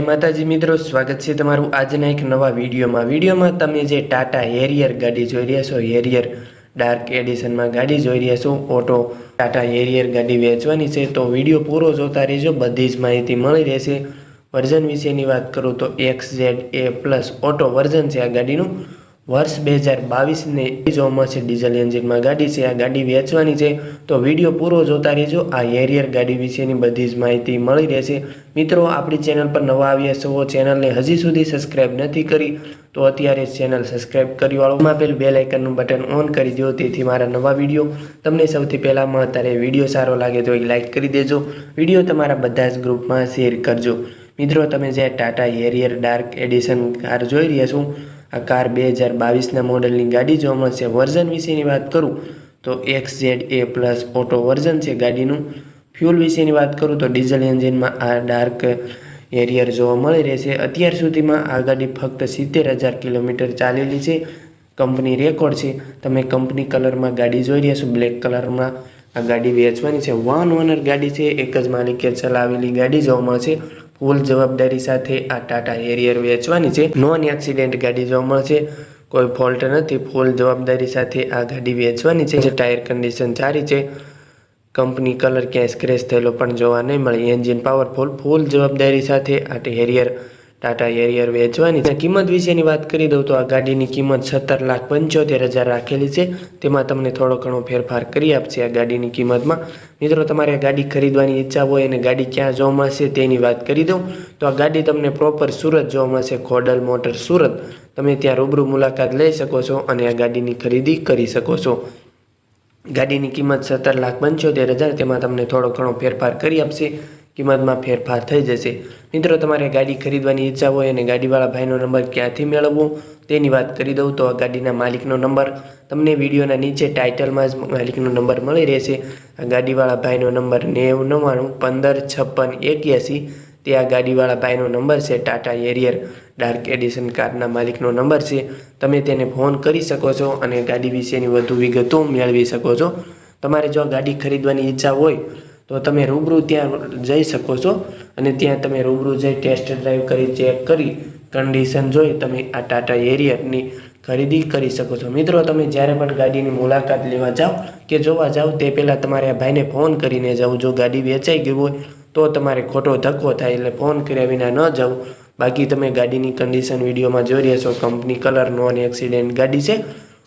માતાજી મિત્રો, સ્વાગત છે તમારું આજના એક નવા વિડીયોમાં. વિડીયોમાં તમે જે ટાટા હેરિયર ગાડી જોઈ રહ્યા છો, હેરિયર ડાર્ક એડિશનમાં ગાડી જોઈ રહ્યા છો, ઓટો ટાટા હેરિયર ગાડી વેચવાની છે, તો વીડિયો પૂરો જોતા રહેજો, બધી જ માહિતી મળી રહેશે. વર્ઝન વિશેની વાત કરું તો X Z A plus auto version છે આ ગાડીનું. વર્ષ બે હજાર બાવીસને જોવા મળશે ડીઝલ એન્જિનમાં ગાડી છે, આ ગાડી વેચવાની છે. તો વીડિયો પૂરો જોતા રહેજો. આ હેરિયર ગાડી વિશેની બધી જ માહિતી મળી રહેશે. મિત્રો, આપણી ચેનલ પર નવા આવ્યા છો, ચેનલને હજી સુધી સબસ્ક્રાઇબ નથી કરી, તો અત્યારે ચેનલ સબસ્ક્રાઇબ કરી વાળો. માં પેલું બેલ આઇકનનું બટન ઓન કરી દો, તેથી મારા નવા વીડિયો તમને સૌથી પહેલાં મળતા રહે. વીડિયો સારો લાગે તો એક લાઇક કરી દેજો. વીડિયો તમારા બધા જ ગ્રુપમાં શેર કરજો. મિત્રો, તમે જે Tata Harrier dark edition car જોઈ રહ્યા છો આ કાર બે હજાર બાવીસના મોડલની ગાડી જોવા મળશે વર્ઝન વિશેની વાત કરું, તો X Z A plus auto version છે ગાડીનું. ફ્યુલ વિશેની વાત કરું, તો ડીઝલ એન્જિનમાં આ ડાર્ક એરિયર જોવા મળી રહેશે. અત્યાર સુધીમાં આ ગાડી ફક્ત સિત્તેર હજાર કિલોમીટર ચાલેલી છે. કંપની રેકોર્ડ છે. તમે કંપની કલરમાં ગાડી જોઈ રહ્યા છો. બ્લેક કલરમાં આ ગાડી વેચવાની છે. વન ઓનર ગાડી છે. એક જ માલિકે ચલાવેલી ગાડી જોવા મળશે. ફૂલ જવાબદારી સાથે આ ટાટા હેરિયર વેચવાની છે. નોન એક્સિડેન્ટ ગાડી જોવા મળશે. કોઈ ફોલ્ટ નથી. ફૂલ જવાબદારી સાથે આ ગાડી વેચવાની છે. જે ટાયર કન્ડિશન સારી છે. કંપની કલર ક્યાંય સ્ક્રેચ થયેલો પણ જોવા નહીં મળે. Engine powerful. ફૂલ જવાબદારી સાથે આ હેરિયર ટાટા એરિયર વેચવાની કિંમત વિશેની વાત કરી દઉં તો આ ગાડીની કિંમત સત્તર લાખ પંચોતેર હજાર રાખેલી છે. તેમાં તમને થોડો ઘણો ફેરફાર કરી આપશે આ ગાડીની કિંમતમાં. મિત્રો, તમારે ગાડી ખરીદવાની ઈચ્છા હોય અને ગાડી ક્યાં જોવા મળશે તેની વાત કરી દઉં. તો આ ગાડી તમને પ્રોપર સુરત જોવા મળશે, ખોડલ મોટર સુરત. તમે ત્યાં રૂબરૂ મુલાકાત લઈ શકો છો અને આ ગાડીની ખરીદી કરી શકો છો. ગાડીની કિંમત સત્તર લાખ પંચોતેર હજાર, તેમાં તમને થોડો ઘણો ફેરફાર કરી આપશે. કિંમતમાં ફેરફાર થઈ જશે. મિત્રો, તમારે ગાડી ખરીદવાની ઈચ્છા હોય અને ગાડીવાળા ભાઈનો નંબર ક્યાંથી મેળવવો તેની વાત કરી દઉં. તો આ ગાડીના માલિકનો નંબર તમને વિડીયોના નીચે ટાઇટલમાં જ માલિકનો નંબર મળી રહેશે. આ ગાડીવાળા ભાઈનો નંબર નેવું નવ્વાણું પંદર છપ્પન એક્યાસી. તે આ ગાડીવાળા ભાઈનો નંબર છે. ટાટા એરિયર ડાર્ક એડિશન કારના માલિકનો નંબર છે. તમે તેને ફોન કરી શકો છો અને ગાડી વિશેની વધુ વિગતો મેળવી શકો છો. તમારે જો ગાડી ખરીદવાની ઈચ્છા હોય તો તમે રૂબરૂ ત્યાં જઈ શકો છો અને ત્યાં તમે રૂબરૂ જઈ ટેસ્ટ ડ્રાઈવ કરી ચેક કરી કન્ડિશન જોઈ તમે આ ટાટા એરિયરની ખરીદી કરી શકો છો. મિત્રો, તમે જ્યારે પણ ગાડીની મુલાકાત લેવા જાઓ કે જોવા જાઓ, તે પહેલાં તમારે આ ભાઈને ફોન કરીને જવું જો ગાડી વેચાઈ ગઈ હોય તો તમારે ખોટો ધક્કો થાય એટલે ફોન કર્યા વિના ન જવું બાકી તમે ગાડીની કન્ડિશન વિડીયોમાં જોઈ રહ્યા છો. કંપની કલર નોન એક્સિડેન્ટ ગાડી છે.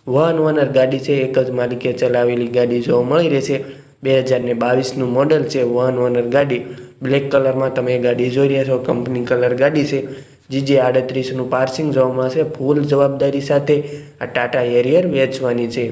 વન ઓનર ગાડી છે. એક જ માલિકે ચલાવેલી ગાડી જોવા મળી રહેશે. બે હજારને બાવીસનું મોડલ છે વન ઓનર ગાડી. બ્લેક કલરમાં તમે ગાડી જોઈ રહ્યા છો કંપની કલર ગાડી છે. જીજે આડત્રીસનું પાર્સિંગ જોવા મળશે ફૂલ જવાબદારી સાથે આ ટાટા હેરિયર વેચવાની છે.